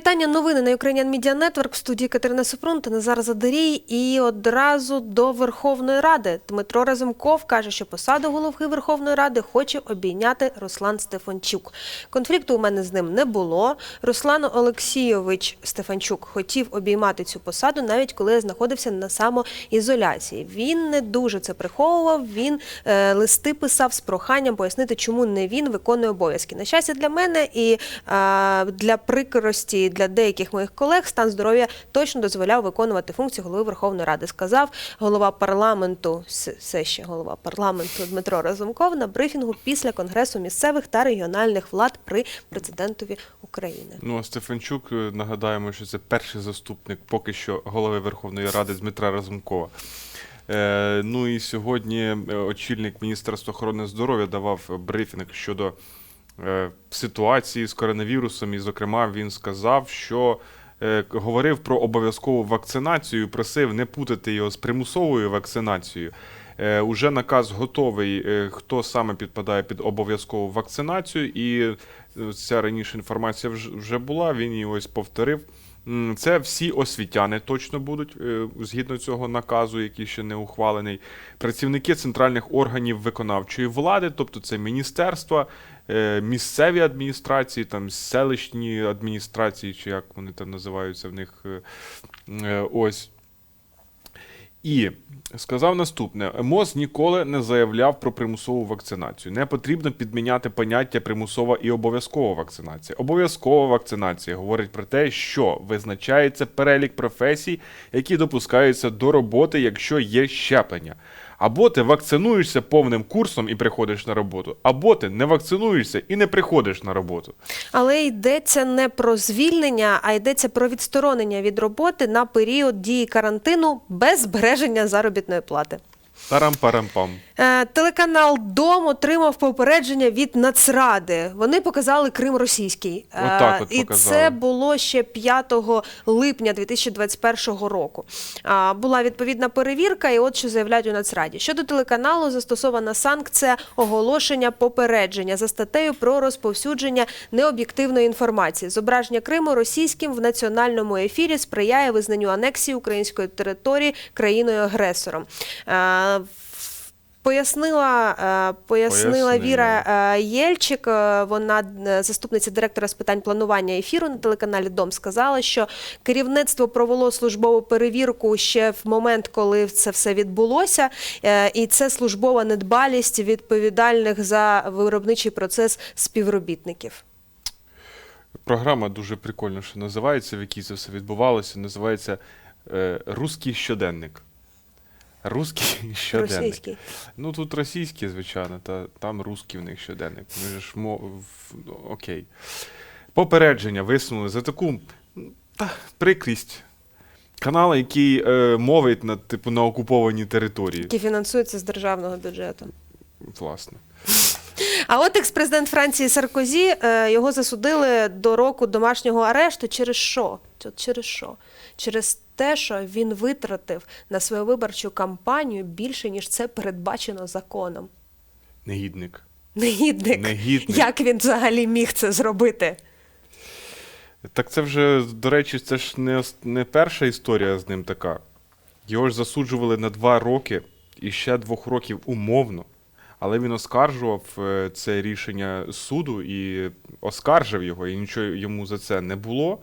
вітання. Новини на Ukrainian Media Network в студії Катерина Супрун та Назар Задарій. І одразу до Верховної Ради. Дмитро Разумков каже, що посаду голови Верховної Ради хоче обійняти Руслан Стефанчук. Конфлікту у мене з ним не було. Руслан Олексійович Стефанчук хотів обіймати цю посаду, навіть коли знаходився на самоізоляції. Він не дуже це приховував. Він е, листи писав з проханням пояснити, чому не він виконує обов'язки. На щастя, для мене і е, для прикрості для деяких моїх колег стан здоров'я точно дозволяв виконувати функцію голови Верховної Ради. Сказав голова парламенту, все ще голова парламенту Дмитро Разумков на брифінгу після конгресу місцевих та регіональних влад при президентові України. Ну, а Стефанчук, е, нагадаємо, що це перший заступник поки що голови Верховної Ради Дмитра Разумкова. Е, ну і сьогодні е, очільник Міністерства охорони здоров'я давав брифінг щодо ситуації з коронавірусом. І, зокрема, він сказав, що е, говорив про обов'язкову вакцинацію, просив не путати його з примусовою вакцинацією. Е, Уже наказ готовий, е, хто саме підпадає під обов'язкову вакцинацію, і е, ця раніше інформація вж- вже була. Він її ось повторив. Це всі освітяни точно будуть е, згідно цього наказу, який ще не ухвалений. Працівники центральних органів виконавчої влади, тобто це міністерства, е, місцеві адміністрації, там селищні адміністрації, чи як вони там називаються в них. е, Ось. І сказав наступне: МОЗ ніколи не заявляв про примусову вакцинацію. Не потрібно підміняти поняття примусова і обов'язкова вакцинація. Обов'язкова вакцинація говорить про те, що визначається перелік професій, які допускаються до роботи, якщо є щеплення. Або ти вакцинуєшся повним курсом і приходиш на роботу, або ти не вакцинуєшся і не приходиш на роботу. Але йдеться не про звільнення, а йдеться про відсторонення від роботи на період дії карантину без збереження заробітної плати. Тарам-парам-пам. Е, Телеканал Дом отримав попередження від Нацради. Вони показали Крим російський. Е, Отак от І показали. це було ще 5 липня 2021 року. Була відповідна перевірка, і от що заявляють у Нацраді. Щодо телеканалу застосована санкція оголошення попередження за статтею про розповсюдження необ'єктивної інформації. Зображення Криму російським в національному ефірі сприяє визнанню анексії української території країною-агресором. Е, Пояснила, е, пояснила Пояснила. Віра е, Єльчик, е, вона заступниця директора з питань планування ефіру на телеканалі Дом, сказала, що керівництво провело службову перевірку ще в момент, коли це все відбулося, і це службова недбалість відповідальних за виробничий процес співробітників. Програма дуже прикольно, що називається, в якій це все відбувалося. Називається Руський щоденник. Руський щоденник. Російський. Ну тут російський, звичайно, та там русський в них щоденник. Ми ж мо... ну, Окей. Попередження висунули за таку та, прикрість. Канал, який е, мовить на, типу, на окупованій території. Які фінансуються з державного бюджету. Власне. А от екс-президент Франції Саркозі е, його засудили до року домашнього арешту. Через що? Через що? Через те, що він витратив на свою виборчу кампанію більше, ніж це передбачено законом. Негідник. Негідник. Негідник. Як він взагалі міг це зробити? Так це вже, до речі, це ж не, не перша історія з ним така. Його ж засуджували на два роки і ще двох років умовно. Але він оскаржував е, це рішення суду і оскаржив його, і нічого йому за це не було.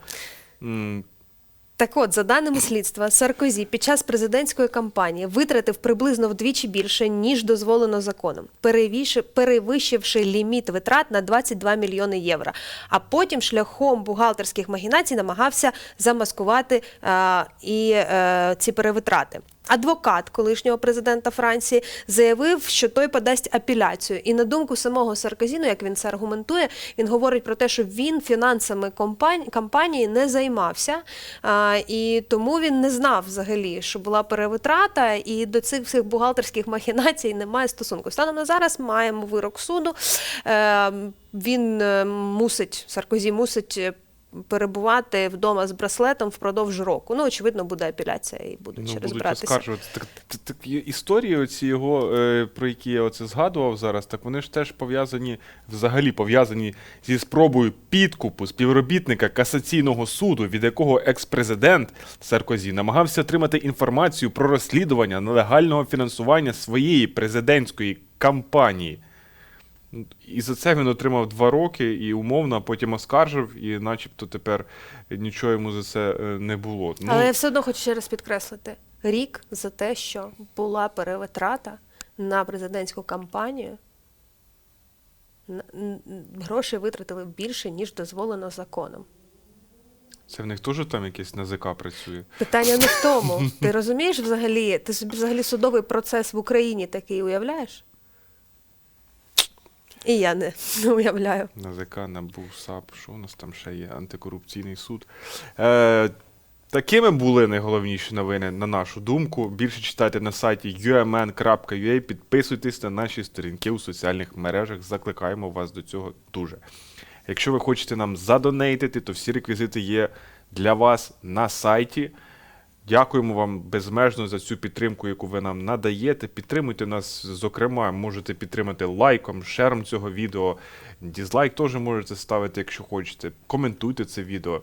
Так от, за даними слідства, Саркозі під час президентської кампанії витратив приблизно вдвічі більше, ніж дозволено законом, перевищивши ліміт витрат на 22 мільйони євро. А потім шляхом бухгалтерських магінацій намагався замаскувати е, і е, ці перевитрати. Адвокат колишнього президента Франції заявив, що той подасть апеляцію. І на думку самого Саркозі, ну як він це аргументує, він говорить про те, що він фінансами компанії, не займався, і тому він не знав взагалі, що була перевитрата, і до цих всіх бухгалтерських махінацій немає стосунку. Станом на зараз маємо вирок суду. Е, він е, мусить, Саркозі мусить. Перебувати вдома з браслетом впродовж року. Ну, очевидно, буде апеляція і будуть Ну, ще розбиратися. Так, так, так, історії оці його, е, про які я оце згадував зараз, так вони ж теж пов'язані, взагалі пов'язані зі спробою підкупу співробітника касаційного суду, від якого екс-президент Саркозі намагався отримати інформацію про розслідування нелегального фінансування своєї президентської кампанії. І за це він отримав два роки і умовно, а потім оскаржив, і начебто тепер нічого йому за це е, не було. Ну, Але я все одно хочу ще раз підкреслити: рік за те, що була перевитрата на президентську кампанію. Гроші витратили більше, ніж дозволено законом. Це в них теж там якесь НАЗК працює. Питання не в тому. Ти розумієш взагалі? Ти собі взагалі судовий процес в Україні такий уявляєш? І я не, уявляю. НАЗК, НАБУ, САП, що у нас там ще є? Антикорупційний суд. Е, такими були найголовніші новини, на нашу думку. Більше читайте на сайті umn.ua, підписуйтесь на наші сторінки у соціальних мережах. Закликаємо вас до цього дуже. Якщо ви хочете нам задонейтити, то всі реквізити є для вас на сайті. Дякуємо вам безмежно за цю підтримку, яку ви нам надаєте. Підтримуйте нас, зокрема, можете підтримати лайком, шером цього відео. Дізлайк теж можете ставити, якщо хочете. Коментуйте це відео.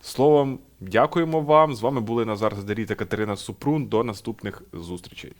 Словом, дякуємо вам. З вами були Назар Задарій та Катерина Супрун. До наступних зустрічей.